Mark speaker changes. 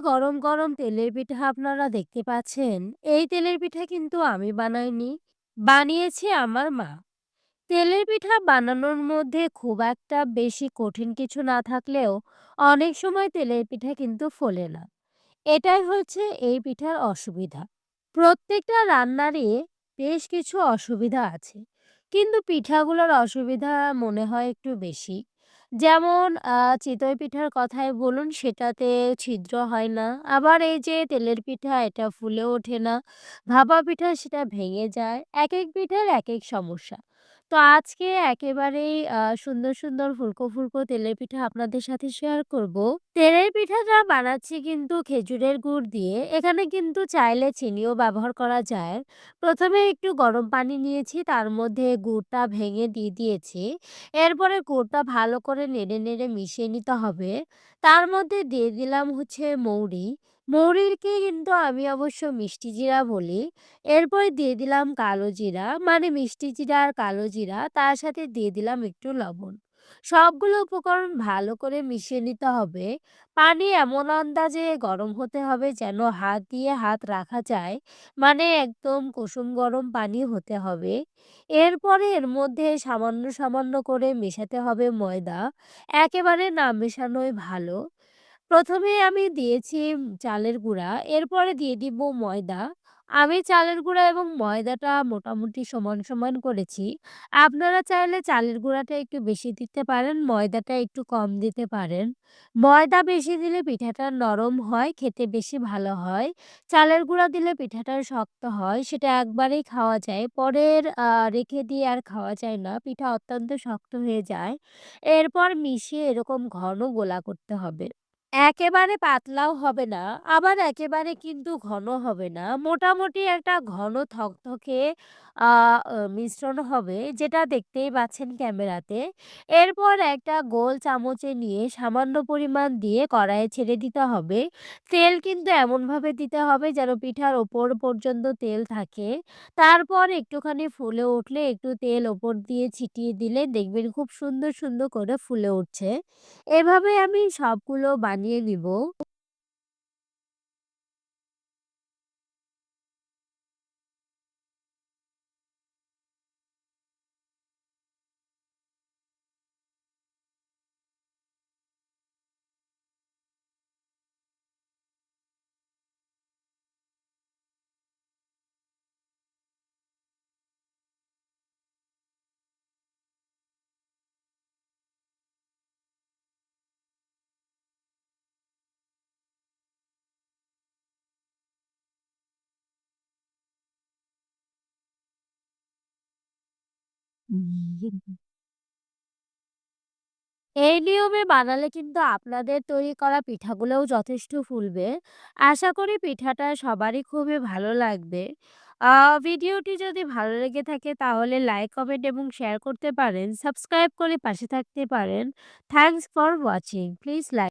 Speaker 1: গরম, গরম তেলের পিঠা আপনারা দেখতে পাচ্ছেন, এই তেলের পিঠা কিন্তু আমি বানাইনি। বানিয়েছে আমার মা। তেলের পিঠা বানানোর মধ্যে খুব একটা বেশি কঠিন কিছু না থাকলেও অনেক সময় তেলের পিঠা কিন্তু ফোলে না। এটাই হচ্ছে এই পিঠার অসুবিধা। প্রত্যেকটা রান্নারই বেশ কিছু অসুবিধা আছে। কিন্তু পিঠাগুলোর অসুবিধা মনে হয় একটু বেশি। যেমন চিতই পিঠার কথাই বলুন, সেটাতে ছিদ্র হয় না। আবার এই যে তেলের পিঠা, এটা ফুলে ওঠে না। ভাপা পিঠা, সেটা ভেঙে যায়। এক এক পিঠার এক এক সমস্যা। তো আজকে একেবারেই সুন্দর, সুন্দর ফুলকো, ফুলকো তেলের পিঠা আপনাদের সাথে শেয়ার করব। তেলের পিঠাটা বানাচ্ছি কিন্তু খেজুরের গুড় দিয়ে। এখানে কিন্তু চাইলে চিনিও ব্যবহার করা যায়। প্রথমে একটু গরম পানি নিয়েছি তার মধ্যে গুড়টা ভেঙে দিয়ে দিয়েছি। এরপরে গুড়টা ভালো করে নেড়ে, নেড়ে মিশিয়ে নিতে হবে। তার মধ্যে দিয়ে দিলাম হচ্ছে মৌরি। মৌরিকে কিন্তু আমি অবশ্য মিষ্টি জিরা বলি। এরপরে দিয়ে দিলাম কালো জিরা মানে মিষ্টি জিরা আর কালো জিরা তার সাথে দিয়ে দিলাম একটু লবণ। সবগুলো উপকরণ ভালো করে মিশিয়ে নিতে হবে। পানি এমন আন্দাজে গরম হতে হবে যেন হাত দিয়ে হাত রাখা যায়। মানে একদম কুসুম গরম পানি হতে হবে। এরপরে এর মধ্যে সামান্য, সামান্য করে মেশাতে হবে ময়দা। একেবারে না মেশানোই ভালো। প্রথমে আমি দিয়েছি চালের গুঁড়া, এরপরে দিয়ে দিব ময়দা। আমি চালের গুঁড়া এবং ময়দাটা মোটামুটি সমান, সমান করেছি। আপনারা চাইলে চালের গুঁড়াটা একটু বেশি দিতে পারেন, ময়দাটা একটু কম দিতে পারেন। ময়দা বেশি দিলে পিঠাটা নরম হয়, খেতে বেশি ভালো হয়। চালের গুঁড়া দিলে পিঠাটা শক্ত হয়, সেটা একবারেই খাওয়া যায়। পরের রেখে দিয়ে আর খাওয়া যায় না। পিঠা অত্যন্ত শক্ত হয়ে যায়। এরপর মিশিয়ে এরকম ঘন গোলা করতে হবে। একেবারে পাতলাও হবে না, আবার একেবারে কিন্তু ঘন হবে না। মোটামুটি একটা ঘন থকথকে মিশ্রণ হবে যেটা দেখতেই পাচ্ছেন ক্যামেরাতে। এরপর একটা গোল চামচে নিয়ে সামান্য পরিমাণ দিয়ে কড়াইয়ে ছেড়ে দিতে হবে। তেল কিন্তু এমনভাবে দিতে হবে যেন পিঠার ওপর পর্যন্ত তেল থাকে। তারপর একটুখানি ফুলে উঠলে একটু তেল ওপর দিয়ে ছিটিয়ে দিলে দেখবেন খুব সুন্দর, সুন্দর করে ফুলে উঠছে। এভাবে আমি সবগুলো বানিয়ে নিব। এই নিয়মে বানালে কিন্তু আপনাদের তৈরি করা পিঠাগুলোও যথেষ্ট ফুলবে। আশা করি পিঠাটা সবারই খুবই ভালো লাগবে। ভিডিওটি যদি ভালো লেগে থাকে তাহলে লাইক, কমেন্ট এবং শেয়ার করতে পারেন। সাবস্ক্রাইব করে পাশে থাকতে পারেন। Thanks for watching. Please like